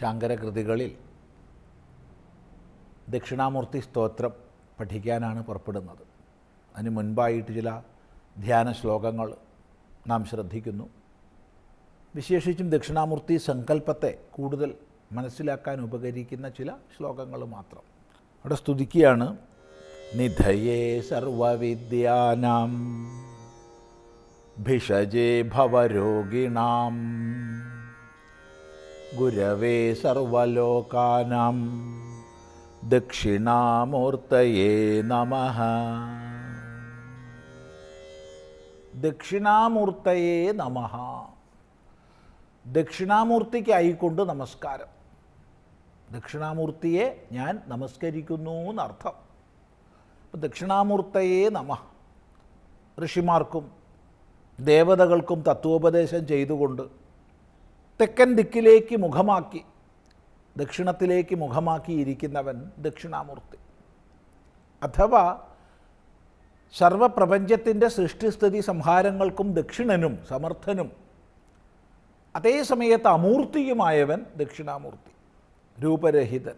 ശാങ്കരകൃതികളിൽ ദക്ഷിണാമൂർത്തി സ്തോത്രം പഠിക്കാനാണ് പുറപ്പെടുന്നത്. അതിന് മുൻപായിട്ട് ചില ധ്യാന ശ്ലോകങ്ങൾ നാം ശ്രദ്ധിക്കുന്നു. വിശേഷിച്ചും ദക്ഷിണാമൂർത്തി സങ്കല്പത്തെ കൂടുതൽ മനസ്സിലാക്കാൻ ഉപകരിക്കുന്ന ചില ശ്ലോകങ്ങൾ മാത്രം. അവിടെ സ്തുതിക്കുകയാണ്. നിധയേ സർവവിദ്യാനാം ഭിഷജേ ഭവരോഗിണാം. ഗുരവേ സർവലോകാനാം. ദക്ഷിണാമൂർത്തയേ നമ. ദക്ഷിണാമൂർത്തയേ നമ. ദക്ഷിണാമൂർത്തിക്കായിക്കൊണ്ട് നമസ്കാരം. ദക്ഷിണാമൂർത്തിയെ ഞാൻ നമസ്കരിക്കുന്നു എന്നർത്ഥം. അപ്പം ദക്ഷിണാമൂർത്തയേ നമ. ഋഷിമാർക്കും ദേവതകൾക്കും തത്വോപദേശം ചെയ്തുകൊണ്ട് തെക്കൻ ദിക്കിലേക്ക് മുഖമാക്കി ദക്ഷിണത്തിലേക്ക് മുഖമാക്കിയിരിക്കുന്നവൻ ദക്ഷിണാമൂർത്തി. അഥവാ സർവപ്രപഞ്ചത്തിന്റെ സൃഷ്ടിസ്ഥിതി സംഹാരങ്ങൾക്കും ദക്ഷിണനും സമർത്ഥനും അതേ സമയത്ത് അമൂർത്തിയുമായവൻ ദക്ഷിണാമൂർത്തി രൂപരഹിതൻ.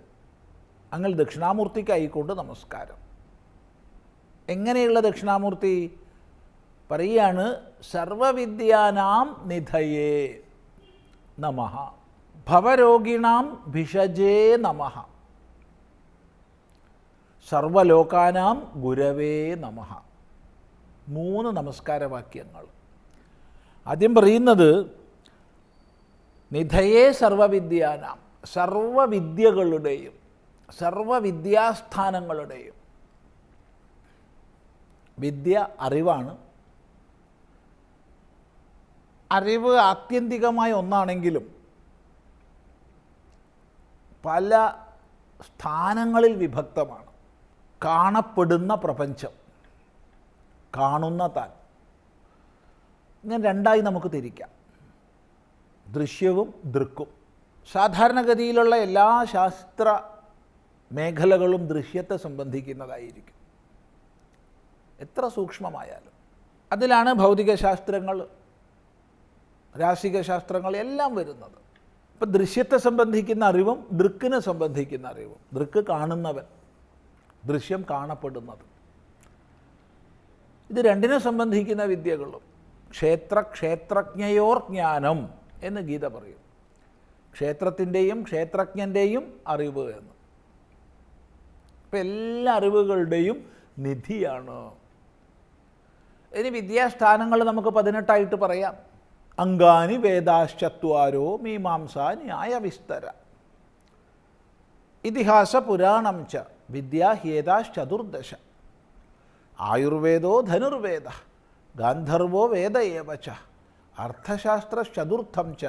അങ്ങനെ ദക്ഷിണാമൂർത്തിക്കായിക്കൊണ്ട് നമസ്കാരം. എങ്ങനെയുള്ള ദക്ഷിണാമൂർത്തി? പറയുകയാണ് സർവവിദ്യാനാം നിധയേ. നമഃ. ഭവരോഗിണാം ഭിഷജേ നമഃ. സർവലോകാനാം ഗുരവേ നമഃ. മൂന്ന് നമസ്കാരവാക്യങ്ങൾ. ആദ്യം പറയുന്നത് നിധയേ സർവവിദ്യാനാം സർവവിദ്യകളുടെയും സർവവിദ്യാസ്ഥാനങ്ങളുടെയും. വിദ്യ അറിവാണ് അറിവ് ആത്യന്തികമായ ഒന്നാണെങ്കിലും പല സ്ഥാനങ്ങളിൽ വിഭക്തമാണ്. കാണപ്പെടുന്ന പ്രപഞ്ചം. കാണുന്ന താൻ. ഇങ്ങനെ രണ്ടായി നമുക്ക് തിരിക്കാം. ദൃശ്യവും ദൃക്കും. സാധാരണഗതിയിലുള്ള എല്ലാ ശാസ്ത്ര മേഖലകളും ദൃശ്യത്തെ സംബന്ധിക്കുന്നതായിരിക്കും. എത്ര സൂക്ഷ്മമായാലും. അതിലാണ് ഭൗതികശാസ്ത്രങ്ങൾ രാശിക ശാസ്ത്രങ്ങൾ എല്ലാം വരുന്നത്. ഇപ്പം ദൃശ്യത്തെ സംബന്ധിക്കുന്ന അറിവും ദൃക്കിനെ സംബന്ധിക്കുന്ന അറിവും. ദൃക്ക് കാണുന്നവൻ ദൃശ്യം കാണപ്പെടുന്നത്. ഇത് രണ്ടിനെ സംബന്ധിക്കുന്ന വിദ്യകളും. ക്ഷേത്ര ക്ഷേത്രജ്ഞയോർ ജ്ഞാനം എന്ന് ഗീത പറയും. ക്ഷേത്രത്തിന്റെയും ക്ഷേത്രജ്ഞന്റെയും അറിവ് എന്ന്. അപ്പം എല്ലാ അറിവുകളുടെയും നിധിയാണ്. ഇനി വിദ്യാസ്ഥാനങ്ങൾ നമുക്ക് പതിനെട്ടായിട്ട് പറയാം. അങ്കാനി വേദാശ്ചത്വാരോ മീമാംസ ന്യായ വിസ്തര ഇതിഹാസ പുരാണം ച വിദ്യാഹ്യേതാശ്ചതുർദശ ആയുർവേദോ ധനുർവേദ ഗാന്ധർവോ വേദ ഏവ ച അർത്ഥശാസ്ത്രശതുർത്ഥം ച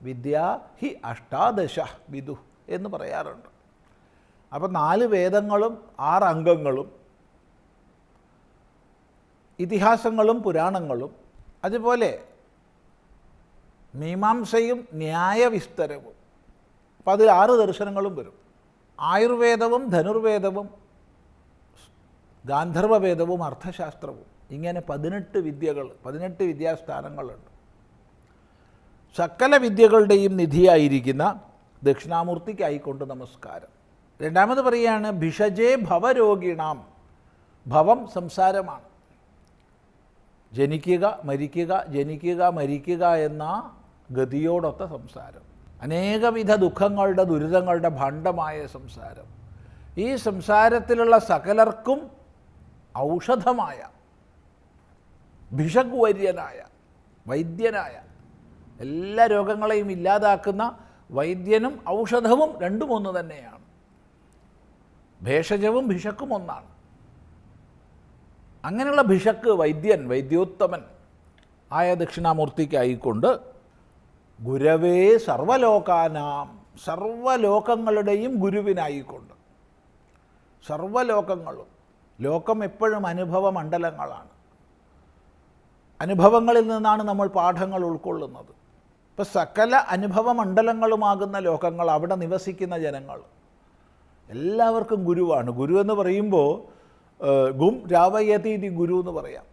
വിദ്യ ഹി അഷ്ടാദശ വിദു എന്ന് പറയാറുണ്ട്. അപ്പം നാല് വേദങ്ങളും ആറ് അംഗങ്ങളും ഇതിഹാസങ്ങളും പുരാണങ്ങളും അതുപോലെ മീമാംസയും ന്യായവിസ്തരവും. അപ്പം അതിൽ ആറ് ദർശനങ്ങളും വരും. ആയുർവേദവും ധനുർവേദവും ഗാന്ധർവവേദവും അർത്ഥശാസ്ത്രവും. ഇങ്ങനെ പതിനെട്ട് വിദ്യകൾ പതിനെട്ട് വിദ്യാസ്ഥാനങ്ങളുണ്ട്. സകല വിദ്യകളുടെയും നിധിയായിരിക്കുന്ന ദക്ഷിണാമൂർത്തിക്കായിക്കൊണ്ട് നമസ്കാരം. രണ്ടാമത് പറയുകയാണ് ഭിഷജേ ഭവരോഗിണാം. ഭവം സംസാരമാണ്. ജനിക്കുക മരിക്കുക ജനിക്കുക മരിക്കുക എന്ന ഗതിയോടൊത്ത സംസാരം. അനേകവിധ ദുഃഖങ്ങളുടെ ദുരിതങ്ങളുടെ ഭണ്ഡമായ സംസാരം. ഈ സംസാരത്തിലുള്ള സകലർക്കും ഔഷധമായ ഭിഷഗ്വര്യനായ വൈദ്യനായ എല്ലാ രോഗങ്ങളെയും ഇല്ലാതാക്കുന്ന വൈദ്യനും ഔഷധവും രണ്ടും ഒന്ന് തന്നെയാണ്. ഭേഷജവും ഭിഷക്കും ഒന്നാണ്. അങ്ങനെയുള്ള ഭിഷക്ക് വൈദ്യൻ വൈദ്യോത്തമൻ ആയ ദക്ഷിണാമൂർത്തിക്കായിക്കൊണ്ട് ഗുരവേ സർവലോകാനാം സർവലോകങ്ങളുടെയും ഗുരുവിനായിക്കൊണ്ട്. സർവലോകങ്ങളും ലോകം എപ്പോഴും അനുഭവ മണ്ഡലങ്ങളാണ്. അനുഭവങ്ങളിൽ നിന്നാണ് നമ്മൾ പാഠങ്ങൾ ഉൾക്കൊള്ളുന്നത്. ഇപ്പം സകല അനുഭവ മണ്ഡലങ്ങളുമാകുന്ന ലോകങ്ങൾ അവിടെ നിവസിക്കുന്ന ജനങ്ങൾ എല്ലാവർക്കും ഗുരുവാണ്. ഗുരു എന്ന് പറയുമ്പോൾ ഗും രാവയതീതി ഗുരു എന്ന് പറയാം.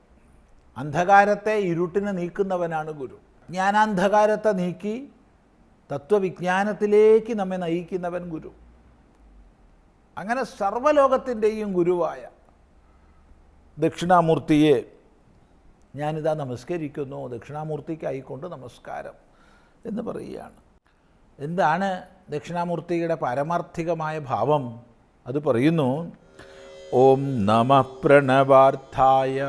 അന്ധകാരത്തെ ഇരുട്ടിനെ നീക്കുന്നവനാണ് ഗുരു. ജ്ഞാനാന്ധകാരത്തെ നീക്കി തത്വവിജ്ഞാനത്തിലേക്ക് നമ്മെ നയിക്കുന്നവൻ ഗുരു. അങ്ങനെ സർവലോകത്തിന്റെയും ഗുരുവായ ദക്ഷിണാമൂർത്തിയെ ഞാനിതാ നമസ്കരിക്കുന്നു. ദക്ഷിണാമൂർത്തിക്കായിക്കൊണ്ട് നമസ്കാരം എന്ന് പറയുകയാണ്. എന്താണ് ദക്ഷിണാമൂർത്തിയുടെ പാരമാർത്ഥികമായ ഭാവം? അത് പറയുന്നു ഓം നമ പ്രണവാർത്ഥായ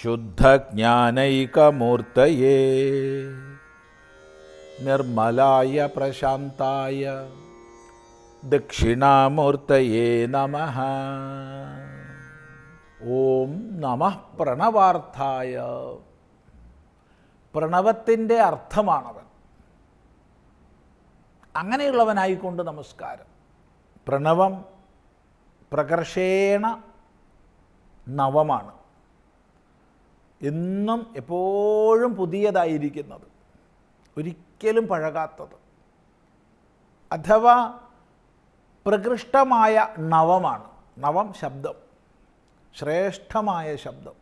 ശുദ്ധജ്ഞാനൈകമൂർത്തയേ. നിർമ്മലായ പ്രശാന്തായ दक्षिणामूर्तये നമ. ഓം നമ പ്രണവാർത്ഥായ. പ്രണവത്തിന്റെ അർത്ഥമാണവൻ. അങ്ങനെയുള്ളവനായിക്കൊണ്ട് നമസ്കാരം. പ്രണവം പ്രകർഷേണ നവമാണ്. എന്നും എപ്പോഴും പുതിയതായിരിക്കുന്നത്. ഒരിക്കലും പഴകാത്തത്. അഥവാ പ്രകൃഷ്ടമായ നവമാണ്. നവം ശബ്ദം. ശ്രേഷ്ഠമായ ശബ്ദം.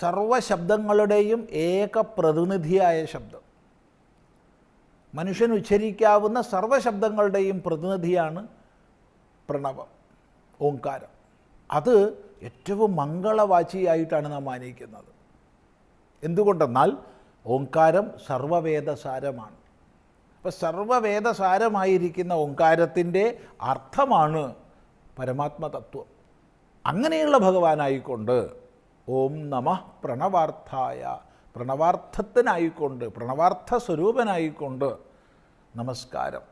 സർവശബ്ദങ്ങളുടെയും ഏക പ്രതിനിധിയായ ശബ്ദം. മനുഷ്യൻ ഉച്ചരിക്കാവുന്ന സർവശബ്ദങ്ങളുടെയും പ്രതിനിധിയാണ് പ്രണവം ഓംകാരം. അത് ഏറ്റവും മംഗളവാചിയായിട്ടാണ് നാം മാനിക്കുന്നത്. എന്തുകൊണ്ടെന്നാൽ ഓങ്കാരം സർവവേദസാരമാണ്. അപ്പോൾ സർവവേദസാരമായിരിക്കുന്ന ഓങ്കാരത്തിന്റെ അർത്ഥമാണ് പരമാത്മതത്വം. അങ്ങനെയുള്ള ഭഗവാനായിക്കൊണ്ട് ഓം നമ പ്രണവാർത്ഥായ പ്രണവാർത്ഥത്തിനായിക്കൊണ്ട് പ്രണവാർത്ഥ സ്വരൂപനായിക്കൊണ്ട് നമസ്കാരം.